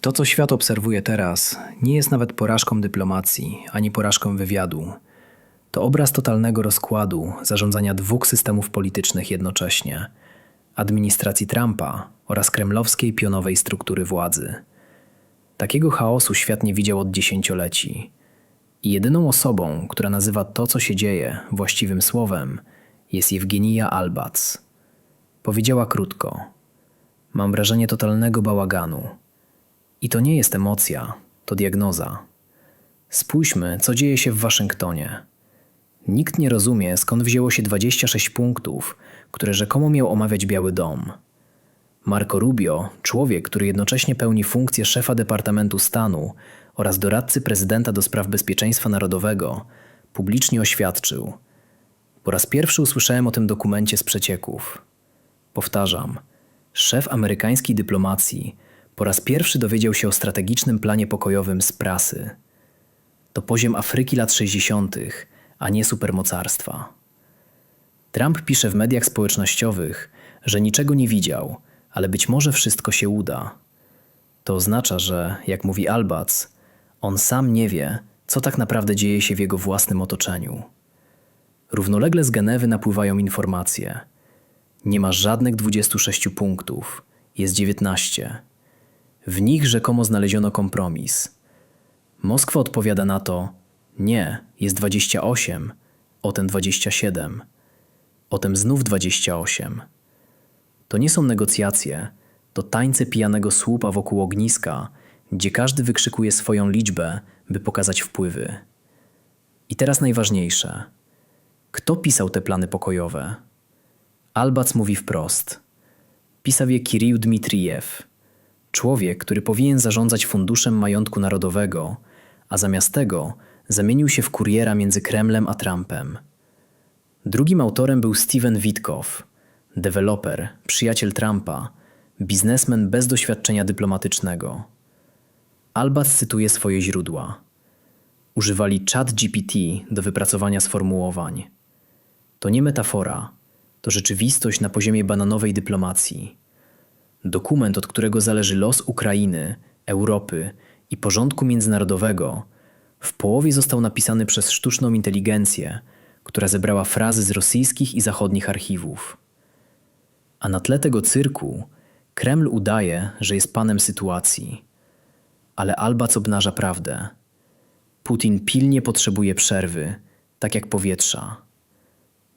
To, co świat obserwuje teraz, nie jest nawet porażką dyplomacji ani porażką wywiadu. To obraz totalnego rozkładu zarządzania dwóch systemów politycznych jednocześnie administracji Trumpa oraz kremlowskiej pionowej struktury władzy. Takiego chaosu świat nie widział od dziesięcioleci. I jedyną osobą, która nazywa to, co się dzieje, właściwym słowem, jest Jewgenija Albac. Powiedziała krótko: Mam wrażenie totalnego bałaganu. I to nie jest emocja, to diagnoza. Spójrzmy, co dzieje się w Waszyngtonie. Nikt nie rozumie, skąd wzięło się 26 punktów, które rzekomo miał omawiać Biały Dom. Marco Rubio, człowiek, który jednocześnie pełni funkcję szefa Departamentu Stanu oraz doradcy prezydenta do spraw bezpieczeństwa narodowego, publicznie oświadczył: Po raz pierwszy usłyszałem o tym dokumencie z przecieków. Powtarzam, szef amerykańskiej dyplomacji po raz pierwszy dowiedział się o strategicznym planie pokojowym z prasy. To poziom Afryki lat 60., a nie supermocarstwa. Trump pisze w mediach społecznościowych, że niczego nie widział, ale być może wszystko się uda. To oznacza, że, jak mówi Albac, on sam nie wie, co tak naprawdę dzieje się w jego własnym otoczeniu. Równolegle z Genewy napływają informacje. Nie ma żadnych 26 punktów, jest 19. W nich rzekomo znaleziono kompromis. Moskwa odpowiada na to: Nie, jest 28, o ten 27, potem znów 28. To nie są negocjacje, to tańce pijanego słupa wokół ogniska, gdzie każdy wykrzykuje swoją liczbę, by pokazać wpływy. I teraz najważniejsze. Kto pisał te plany pokojowe? Albac mówi wprost. Pisał je Kirill Dmitrijew, człowiek, który powinien zarządzać funduszem majątku narodowego, a zamiast tego zamienił się w kuriera między Kremlem a Trumpem. Drugim autorem był Steven Witkow, deweloper, przyjaciel Trumpa, biznesmen bez doświadczenia dyplomatycznego. Albac cytuje swoje źródła. Używali chat GPT do wypracowania sformułowań. To nie metafora, to rzeczywistość na poziomie bananowej dyplomacji. Dokument, od którego zależy los Ukrainy, Europy i porządku międzynarodowego, w połowie został napisany przez sztuczną inteligencję, która zebrała frazy z rosyjskich i zachodnich archiwów. A na tle tego cyrku Kreml udaje, że jest panem sytuacji. Ale Albac obnaża prawdę. Putin pilnie potrzebuje przerwy, tak jak powietrza.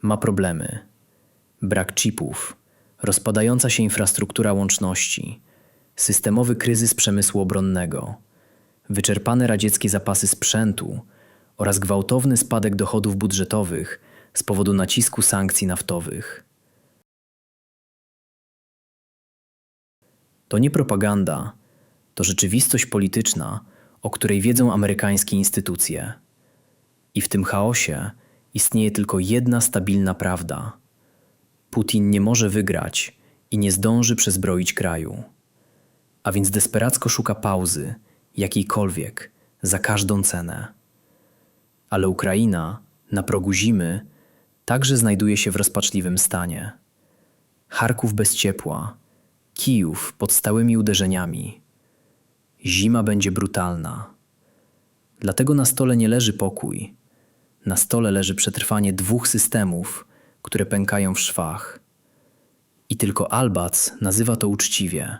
Ma problemy. Brak chipów, rozpadająca się infrastruktura łączności, systemowy kryzys przemysłu obronnego, wyczerpane radzieckie zapasy sprzętu oraz gwałtowny spadek dochodów budżetowych z powodu nacisku sankcji naftowych. To nie propaganda, to rzeczywistość polityczna, o której wiedzą amerykańskie instytucje. I w tym chaosie istnieje tylko jedna stabilna prawda. Putin nie może wygrać i nie zdąży przezbroić kraju. A więc desperacko szuka pauzy, jakiejkolwiek, za każdą cenę. Ale Ukraina, na progu zimy, także znajduje się w rozpaczliwym stanie. Charków bez ciepła, Kijów pod stałymi uderzeniami. Zima będzie brutalna. Dlatego na stole nie leży pokój. Na stole leży przetrwanie dwóch systemów, które pękają w szwach. I tylko Albac nazywa to uczciwie.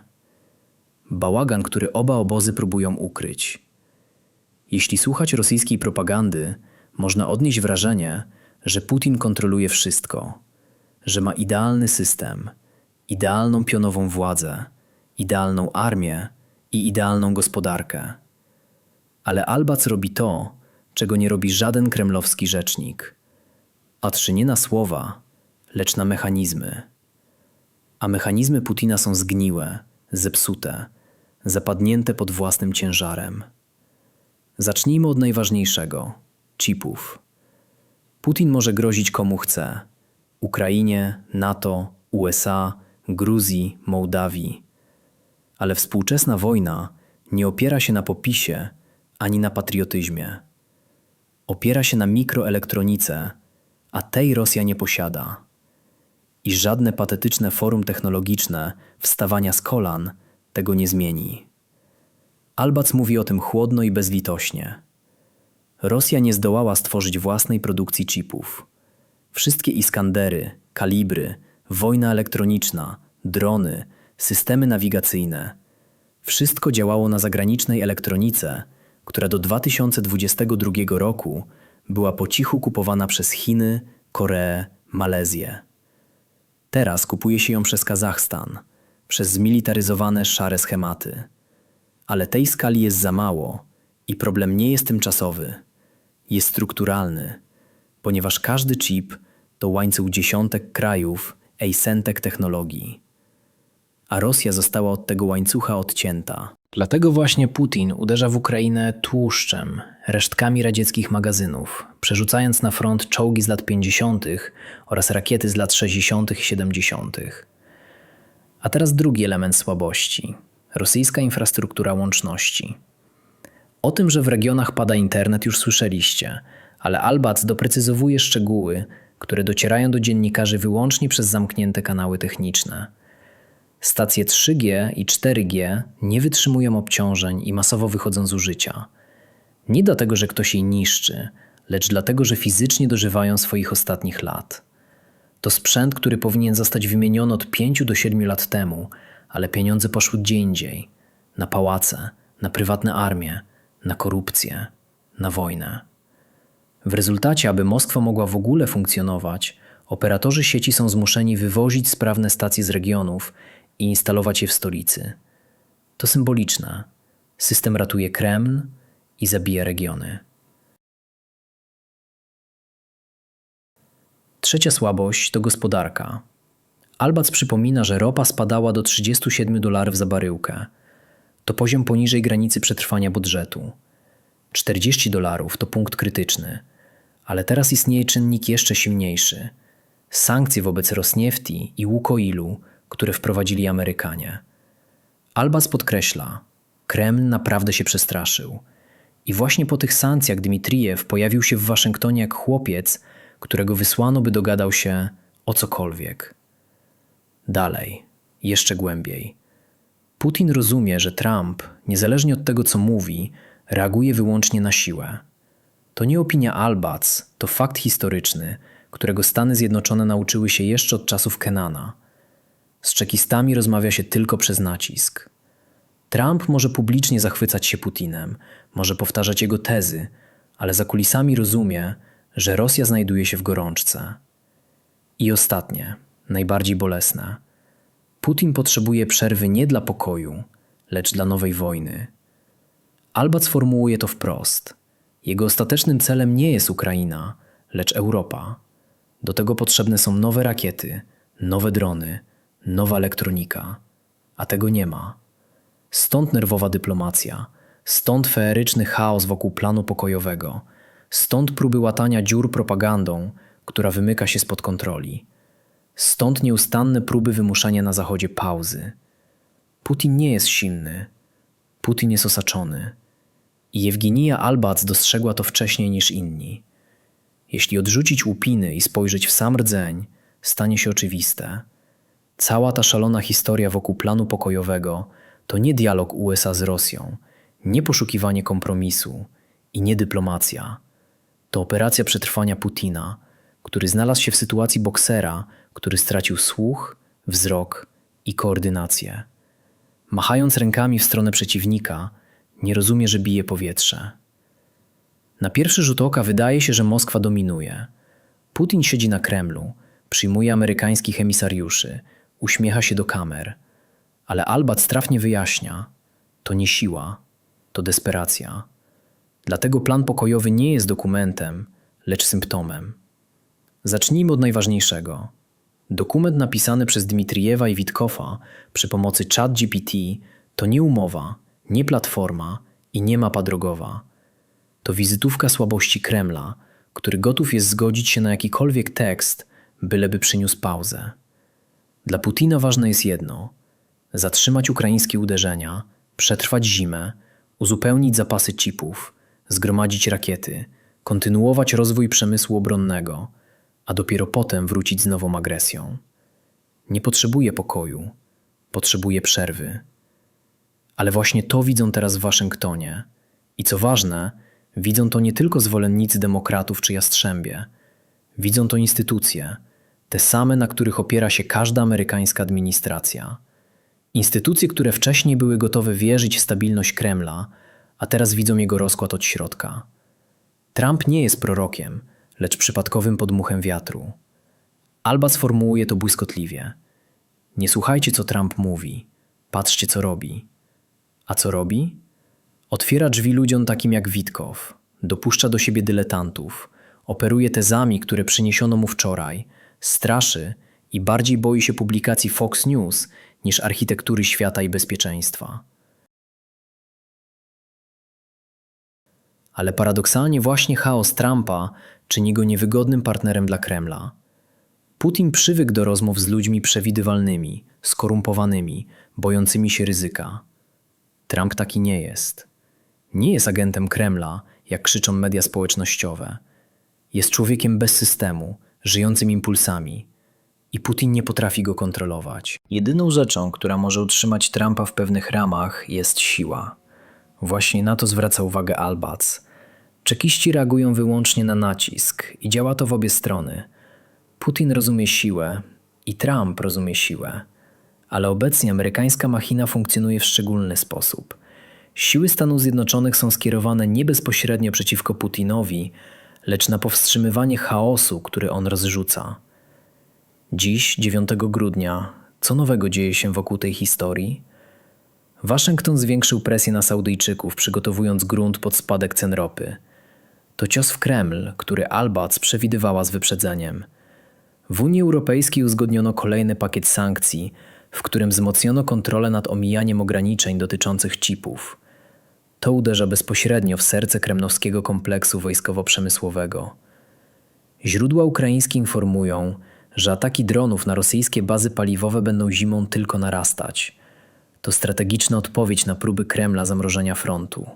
Bałagan, który oba obozy próbują ukryć. Jeśli słuchać rosyjskiej propagandy, można odnieść wrażenie, że Putin kontroluje wszystko, że ma idealny system, idealną pionową władzę, idealną armię i idealną gospodarkę. Ale Albac robi to, czego nie robi żaden kremlowski rzecznik. Patrzy nie na słowa, lecz na mechanizmy. A mechanizmy Putina są zgniłe, zepsute, zapadnięte pod własnym ciężarem. Zacznijmy od najważniejszego chipów. Putin może grozić komu chce Ukrainie, NATO, USA, Gruzji, Mołdawii. Ale współczesna wojna nie opiera się na popisie ani na patriotyzmie. Opiera się na mikroelektronice, a tej Rosja nie posiada. I żadne patetyczne forum technologiczne wstawania z kolan tego nie zmieni. Albac mówi o tym chłodno i bezlitośnie. Rosja nie zdołała stworzyć własnej produkcji chipów. Wszystkie Iskandery, kalibry, wojna elektroniczna, drony, systemy nawigacyjne wszystko działało na zagranicznej elektronice, która do 2022 roku była po cichu kupowana przez Chiny, Koreę, Malezję. Teraz kupuje się ją przez Kazachstan, przez zmilitaryzowane szare schematy. Ale tej skali jest za mało i problem nie jest tymczasowy, jest strukturalny, ponieważ każdy chip to łańcuch dziesiątek krajów, ejsentek technologii. A Rosja została od tego łańcucha odcięta. Dlatego właśnie Putin uderza w Ukrainę tłuszczem, resztkami radzieckich magazynów, przerzucając na front czołgi z lat 50. oraz rakiety z lat 60. i 70. A teraz drugi element słabości rosyjska infrastruktura łączności. O tym, że w regionach pada internet, już słyszeliście, ale Albac doprecyzowuje szczegóły, które docierają do dziennikarzy wyłącznie przez zamknięte kanały techniczne. Stacje 3G i 4G nie wytrzymują obciążeń i masowo wychodzą z użycia. Nie dlatego, że ktoś jej niszczy, lecz dlatego, że fizycznie dożywają swoich ostatnich lat. To sprzęt, który powinien zostać wymieniony od 5 do 7 lat temu, ale pieniądze poszły gdzie indziej na pałace, na prywatne armie, na korupcję, na wojnę. W rezultacie, aby Moskwa mogła w ogóle funkcjonować, operatorzy sieci są zmuszeni wywozić sprawne stacje z regionów i instalować je w stolicy. To symboliczne. System ratuje Kreml i zabija regiony. Trzecia słabość to gospodarka. Albac przypomina, że ropa spadała do 37 dolarów za baryłkę. To poziom poniżej granicy przetrwania budżetu. 40 dolarów to punkt krytyczny. Ale teraz istnieje czynnik jeszcze silniejszy. Sankcje wobec Rosniefti i Łukoilu, które wprowadzili Amerykanie. Albac podkreśla, Kreml naprawdę się przestraszył. I właśnie po tych sankcjach Dmitrijew pojawił się w Waszyngtonie jak chłopiec, którego wysłano by dogadał się o cokolwiek. Dalej, jeszcze głębiej. Putin rozumie, że Trump, niezależnie od tego co mówi, reaguje wyłącznie na siłę. To nie opinia Albac, to fakt historyczny, którego Stany Zjednoczone nauczyły się jeszcze od czasów Kenana. Z czekistami rozmawia się tylko przez nacisk. Trump może publicznie zachwycać się Putinem, może powtarzać jego tezy, ale za kulisami rozumie, że Rosja znajduje się w gorączce. I ostatnie, najbardziej bolesne. Putin potrzebuje przerwy nie dla pokoju, lecz dla nowej wojny. Albac formułuje to wprost. Jego ostatecznym celem nie jest Ukraina, lecz Europa. Do tego potrzebne są nowe rakiety, nowe drony, nowa elektronika, a tego nie ma. Stąd nerwowa dyplomacja, stąd feeryczny chaos wokół planu pokojowego, stąd próby łatania dziur propagandą, która wymyka się spod kontroli. Stąd nieustanne próby wymuszania na Zachodzie pauzy. Putin nie jest silny. Putin jest osaczony. I Jewginija Albac dostrzegła to wcześniej niż inni. Jeśli odrzucić łupiny i spojrzeć w sam rdzeń, stanie się oczywiste. Cała ta szalona historia wokół planu pokojowego to nie dialog USA z Rosją, nie poszukiwanie kompromisu i nie dyplomacja. To operacja przetrwania Putina, który znalazł się w sytuacji boksera, który stracił słuch, wzrok i koordynację. Machając rękami w stronę przeciwnika, nie rozumie, że bije powietrze. Na pierwszy rzut oka wydaje się, że Moskwa dominuje. Putin siedzi na Kremlu, przyjmuje amerykańskich emisariuszy, uśmiecha się do kamer. Ale Albat trafnie wyjaśnia: to nie siła, to desperacja. Dlatego plan pokojowy nie jest dokumentem, lecz symptomem. Zacznijmy od najważniejszego. Dokument napisany przez Dmitrijewa i Witkowa przy pomocy ChatGPT to nie umowa, nie platforma i nie mapa drogowa. To wizytówka słabości Kremla, który gotów jest zgodzić się na jakikolwiek tekst, byleby przyniósł pauzę. Dla Putina ważne jest jedno: zatrzymać ukraińskie uderzenia, przetrwać zimę, uzupełnić zapasy chipów, zgromadzić rakiety, kontynuować rozwój przemysłu obronnego, a dopiero potem wrócić z nową agresją. Nie potrzebuje pokoju, potrzebuje przerwy. Ale właśnie to widzą teraz w Waszyngtonie. I co ważne, widzą to nie tylko zwolennicy demokratów czy jastrzębie. Widzą to instytucje, te same, na których opiera się każda amerykańska administracja. Instytucje, które wcześniej były gotowe wierzyć w stabilność Kremla, a teraz widzą jego rozkład od środka. Trump nie jest prorokiem, lecz przypadkowym podmuchem wiatru. Alba sformułuje to błyskotliwie. Nie słuchajcie, co Trump mówi, patrzcie, co robi. A co robi? Otwiera drzwi ludziom takim jak Witkow, dopuszcza do siebie dyletantów, operuje tezami, które przyniesiono mu wczoraj, straszy i bardziej boi się publikacji Fox News niż architektury świata i bezpieczeństwa. Ale paradoksalnie właśnie chaos Trumpa czyni go niewygodnym partnerem dla Kremla. Putin przywykł do rozmów z ludźmi przewidywalnymi, skorumpowanymi, bojącymi się ryzyka. Trump taki nie jest. Nie jest agentem Kremla, jak krzyczą media społecznościowe. Jest człowiekiem bez systemu, żyjącym impulsami. I Putin nie potrafi go kontrolować. Jedyną rzeczą, która może utrzymać Trumpa w pewnych ramach, jest siła. Właśnie na to zwraca uwagę Albac. Czekiści reagują wyłącznie na nacisk i działa to w obie strony. Putin rozumie siłę i Trump rozumie siłę. Ale obecnie amerykańska machina funkcjonuje w szczególny sposób. Siły Stanów Zjednoczonych są skierowane nie bezpośrednio przeciwko Putinowi, lecz na powstrzymywanie chaosu, który on rozrzuca. Dziś, 9 grudnia, co nowego dzieje się wokół tej historii? Waszyngton zwiększył presję na Saudyjczyków, przygotowując grunt pod spadek cen ropy. To cios w Kreml, który Albac przewidywała z wyprzedzeniem. W Unii Europejskiej uzgodniono kolejny pakiet sankcji, w którym wzmocniono kontrolę nad omijaniem ograniczeń dotyczących chipów. To uderza bezpośrednio w serce kremlowskiego kompleksu wojskowo-przemysłowego. Źródła ukraińskie informują, że ataki dronów na rosyjskie bazy paliwowe będą zimą tylko narastać. To strategiczna odpowiedź na próby Kremla zamrożenia frontu.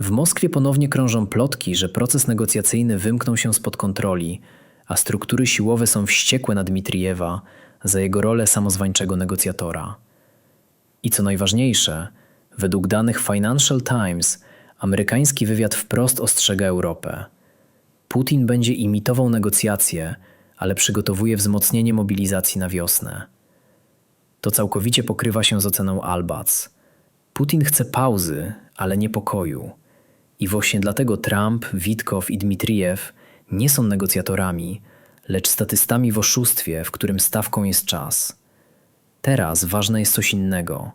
W Moskwie ponownie krążą plotki, że proces negocjacyjny wymknął się spod kontroli, a struktury siłowe są wściekłe na Dmitrijewa za jego rolę samozwańczego negocjatora. I co najważniejsze, według danych Financial Times, amerykański wywiad wprost ostrzega Europę. Putin będzie imitował negocjacje, ale przygotowuje wzmocnienie mobilizacji na wiosnę. To całkowicie pokrywa się z oceną Albac. Putin chce pauzy, ale nie pokoju. I właśnie dlatego Trump, Witkow i Dmitrijew nie są negocjatorami, lecz statystami w oszustwie, w którym stawką jest czas. Teraz ważne jest coś innego.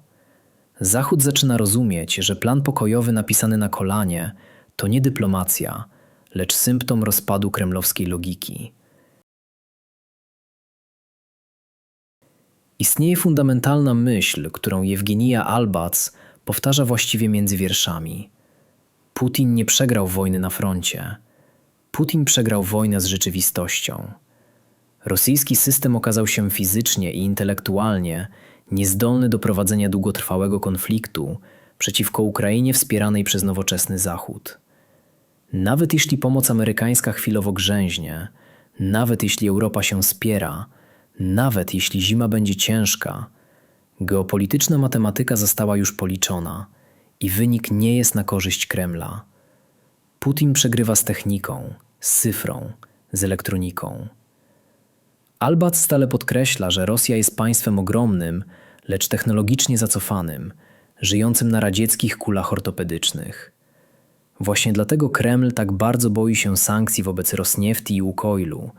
Zachód zaczyna rozumieć, że plan pokojowy napisany na kolanie to nie dyplomacja, lecz symptom rozpadu kremlowskiej logiki. Istnieje fundamentalna myśl, którą Jewgenija Albac powtarza właściwie między wierszami. Putin nie przegrał wojny na froncie. Putin przegrał wojnę z rzeczywistością. Rosyjski system okazał się fizycznie i intelektualnie niezdolny do prowadzenia długotrwałego konfliktu przeciwko Ukrainie wspieranej przez nowoczesny Zachód. Nawet jeśli pomoc amerykańska chwilowo grzęźnie, nawet jeśli Europa się spiera, nawet jeśli zima będzie ciężka, geopolityczna matematyka została już policzona i wynik nie jest na korzyść Kremla. Putin przegrywa z techniką, z cyfrą, z elektroniką. Albat stale podkreśla, że Rosja jest państwem ogromnym, lecz technologicznie zacofanym, żyjącym na radzieckich kulach ortopedycznych. Właśnie dlatego Kreml tak bardzo boi się sankcji wobec Rosniefti i Łukoilu,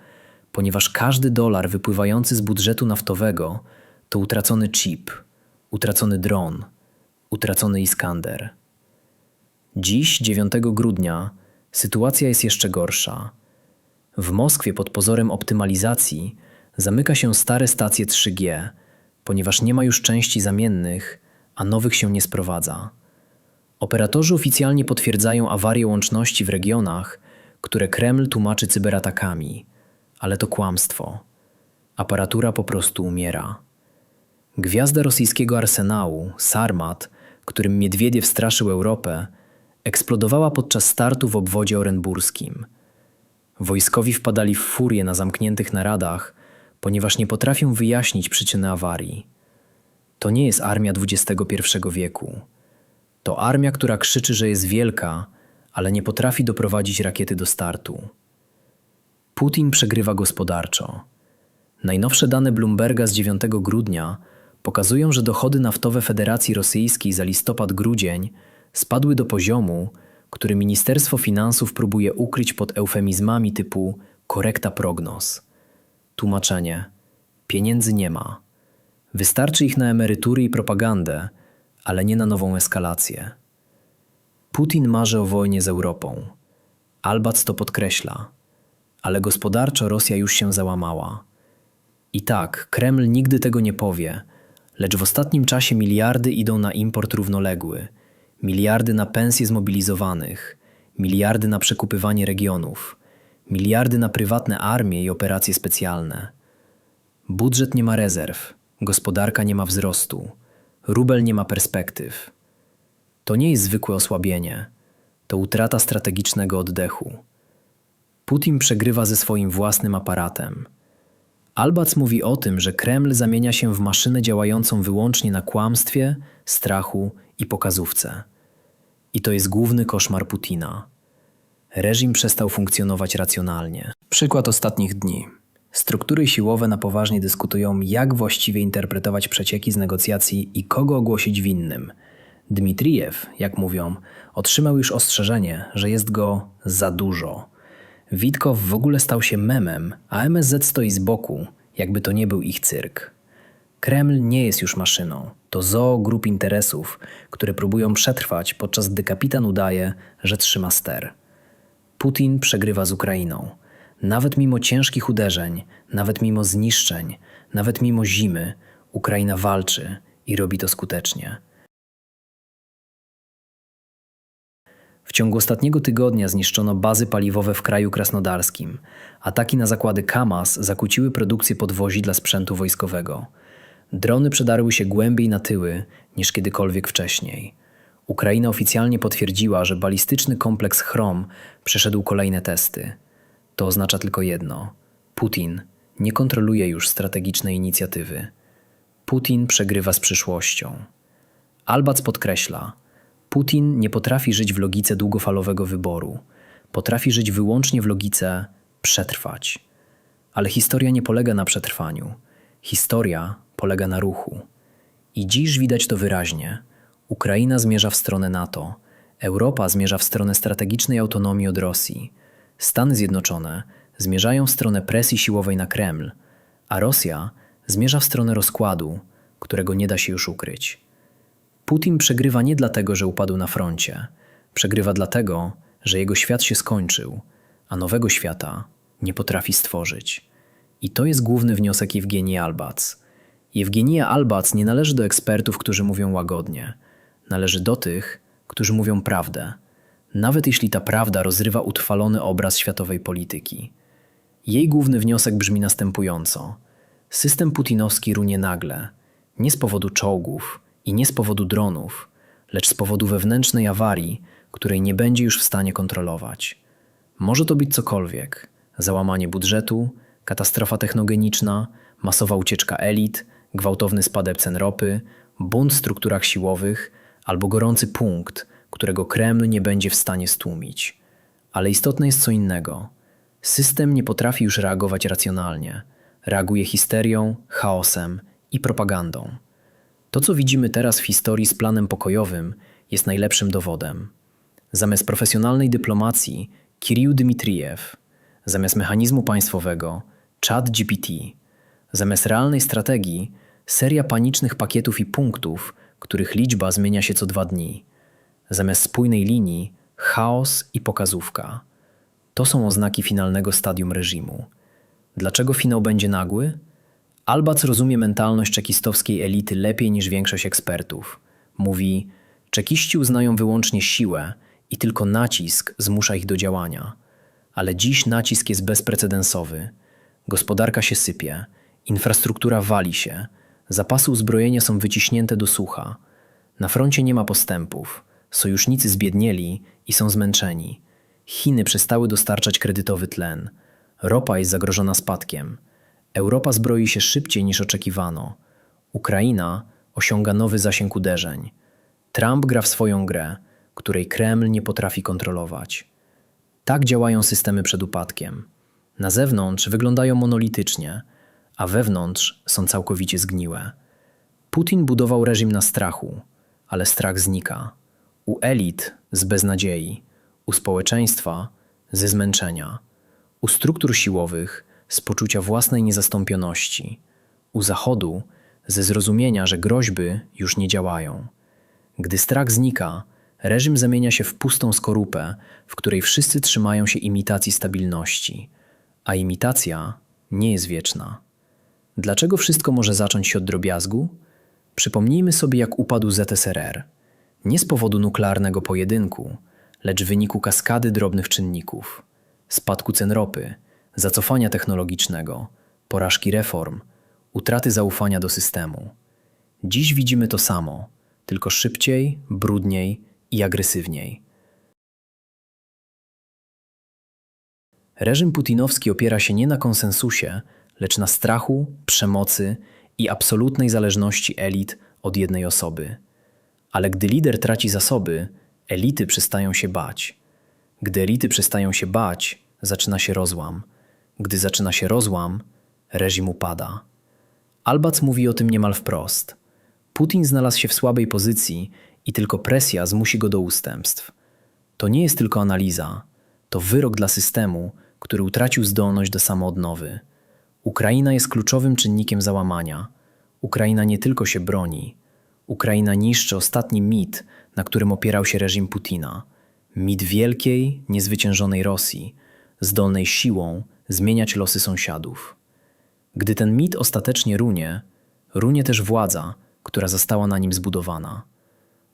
ponieważ każdy dolar wypływający z budżetu naftowego to utracony chip, utracony dron, utracony Iskander. Dziś, 9 grudnia, sytuacja jest jeszcze gorsza. W Moskwie pod pozorem optymalizacji zamyka się stare stacje 3G, ponieważ nie ma już części zamiennych, a nowych się nie sprowadza. Operatorzy oficjalnie potwierdzają awarię łączności w regionach, które Kreml tłumaczy cyberatakami, ale to kłamstwo. Aparatura po prostu umiera. Gwiazda rosyjskiego arsenału, Sarmat, którym Miedwiediew straszył Europę, eksplodowała podczas startu w obwodzie orenburskim. Wojskowi wpadali w furię na zamkniętych naradach, ponieważ nie potrafią wyjaśnić przyczyny awarii. To nie jest armia XXI wieku. To armia, która krzyczy, że jest wielka, ale nie potrafi doprowadzić rakiety do startu. Putin przegrywa gospodarczo. Najnowsze dane Bloomberga z 9 grudnia pokazują, że dochody naftowe Federacji Rosyjskiej za listopad-grudzień spadły do poziomu, który Ministerstwo Finansów próbuje ukryć pod eufemizmami typu korekta prognoz. Tłumaczenie: pieniędzy nie ma. Wystarczy ich na emerytury i propagandę, ale nie na nową eskalację. Putin marzy o wojnie z Europą. Albac to podkreśla, ale gospodarczo Rosja już się załamała. I tak, Kreml nigdy tego nie powie, lecz w ostatnim czasie miliardy idą na import równoległy, miliardy na pensje zmobilizowanych, miliardy na przekupywanie regionów, miliardy na prywatne armie i operacje specjalne. Budżet nie ma rezerw, gospodarka nie ma wzrostu, rubel nie ma perspektyw. To nie jest zwykłe osłabienie, to utrata strategicznego oddechu. Putin przegrywa ze swoim własnym aparatem. Albac mówi o tym, że Kreml zamienia się w maszynę działającą wyłącznie na kłamstwie, strachu i pokazówce. I to jest główny koszmar Putina. Reżim przestał funkcjonować racjonalnie. Przykład ostatnich dni. Struktury siłowe na poważnie dyskutują, jak właściwie interpretować przecieki z negocjacji i kogo ogłosić winnym. Dmitrijew, jak mówią, otrzymał już ostrzeżenie, że jest go za dużo. Witkow w ogóle stał się memem, a MSZ stoi z boku, jakby to nie był ich cyrk. Kreml nie jest już maszyną. To zoo grup interesów, które próbują przetrwać, podczas gdy kapitan udaje, że trzyma ster. Putin przegrywa z Ukrainą. Nawet mimo ciężkich uderzeń, nawet mimo zniszczeń, nawet mimo zimy, Ukraina walczy i robi to skutecznie. W ciągu ostatniego tygodnia zniszczono bazy paliwowe w kraju krasnodarskim. Ataki na zakłady Kamaz zakłóciły produkcję podwozi dla sprzętu wojskowego. Drony przedarły się głębiej na tyły niż kiedykolwiek wcześniej. Ukraina oficjalnie potwierdziła, że balistyczny kompleks Chrom przeszedł kolejne testy. To oznacza tylko jedno: Putin nie kontroluje już strategicznej inicjatywy. Putin przegrywa z przyszłością. Albac podkreśla: Putin nie potrafi żyć w logice długofalowego wyboru. Potrafi żyć wyłącznie w logice przetrwać. Ale historia nie polega na przetrwaniu. Historia polega na ruchu. I dziś widać to wyraźnie. Ukraina zmierza w stronę NATO, Europa zmierza w stronę strategicznej autonomii od Rosji, Stany Zjednoczone zmierzają w stronę presji siłowej na Kreml, a Rosja zmierza w stronę rozkładu, którego nie da się już ukryć. Putin przegrywa nie dlatego, że upadł na froncie, przegrywa dlatego, że jego świat się skończył, a nowego świata nie potrafi stworzyć. I to jest główny wniosek Jewgenii Albac. Jewgenia Albac nie należy do ekspertów, którzy mówią łagodnie. Należy do tych, którzy mówią prawdę, nawet jeśli ta prawda rozrywa utrwalony obraz światowej polityki. Jej główny wniosek brzmi następująco: system putinowski runie nagle, nie z powodu czołgów i nie z powodu dronów, lecz z powodu wewnętrznej awarii, której nie będzie już w stanie kontrolować. Może to być cokolwiek: załamanie budżetu, katastrofa technogeniczna, masowa ucieczka elit, gwałtowny spadek cen ropy, bunt w strukturach siłowych albo gorący punkt, którego Kreml nie będzie w stanie stłumić. Ale istotne jest co innego. System nie potrafi już reagować racjonalnie. Reaguje histerią, chaosem i propagandą. To, co widzimy teraz w historii z planem pokojowym, jest najlepszym dowodem. Zamiast profesjonalnej dyplomacji, Kirill Dmitrijew, zamiast mechanizmu państwowego, Chat GPT, zamiast realnej strategii, seria panicznych pakietów i punktów, których liczba zmienia się co dwa dni. Zamiast spójnej linii, chaos i pokazówka. To są oznaki finalnego stadium reżimu. Dlaczego finał będzie nagły? Albac rozumie mentalność czekistowskiej elity lepiej niż większość ekspertów. Mówi: Czekiści uznają wyłącznie siłę i tylko nacisk zmusza ich do działania. Ale dziś nacisk jest bezprecedensowy. Gospodarka się sypie, infrastruktura wali się, zapasy uzbrojenia są wyciśnięte do sucha. Na froncie nie ma postępów. Sojusznicy zbiednieli i są zmęczeni. Chiny przestały dostarczać kredytowy tlen. Ropa jest zagrożona spadkiem. Europa zbroi się szybciej niż oczekiwano. Ukraina osiąga nowy zasięg uderzeń. Trump gra w swoją grę, której Kreml nie potrafi kontrolować. Tak działają systemy przed upadkiem. Na zewnątrz wyglądają monolitycznie, a wewnątrz są całkowicie zgniłe. Putin budował reżim na strachu, ale strach znika. U elit z beznadziei, u społeczeństwa ze zmęczenia, u struktur siłowych z poczucia własnej niezastąpioności, u Zachodu ze zrozumienia, że groźby już nie działają. Gdy strach znika, reżim zamienia się w pustą skorupę, w której wszyscy trzymają się imitacji stabilności, a imitacja nie jest wieczna. Dlaczego wszystko może zacząć się od drobiazgu? Przypomnijmy sobie, jak upadł ZSRR. Nie z powodu nuklearnego pojedynku, lecz w wyniku kaskady drobnych czynników spadku cen ropy, zacofania technologicznego, porażki reform, utraty zaufania do systemu. Dziś widzimy to samo, tylko szybciej, brudniej i agresywniej. Reżim putinowski opiera się nie na konsensusie, lecz na strachu, przemocy i absolutnej zależności elit od jednej osoby. Ale gdy lider traci zasoby, elity przestają się bać. Gdy elity przestają się bać, zaczyna się rozłam. Gdy zaczyna się rozłam, reżim upada. Albac mówi o tym niemal wprost. Putin znalazł się w słabej pozycji i tylko presja zmusi go do ustępstw. To nie jest tylko analiza, to wyrok dla systemu, który utracił zdolność do samoodnowy. Ukraina jest kluczowym czynnikiem załamania. Ukraina nie tylko się broni, Ukraina niszczy ostatni mit, na którym opierał się reżim Putina. Mit wielkiej, niezwyciężonej Rosji, zdolnej siłą zmieniać losy sąsiadów. Gdy ten mit ostatecznie runie, runie też władza, która została na nim zbudowana.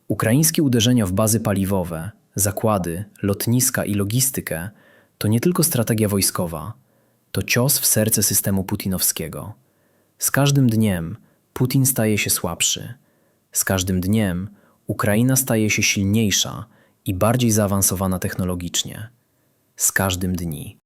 Ukraińskie uderzenia w bazy paliwowe, zakłady, lotniska i logistykę to nie tylko strategia wojskowa, to cios w serce systemu putinowskiego. Z każdym dniem Putin staje się słabszy. Z każdym dniem Ukraina staje się silniejsza i bardziej zaawansowana technologicznie. Z każdym dni.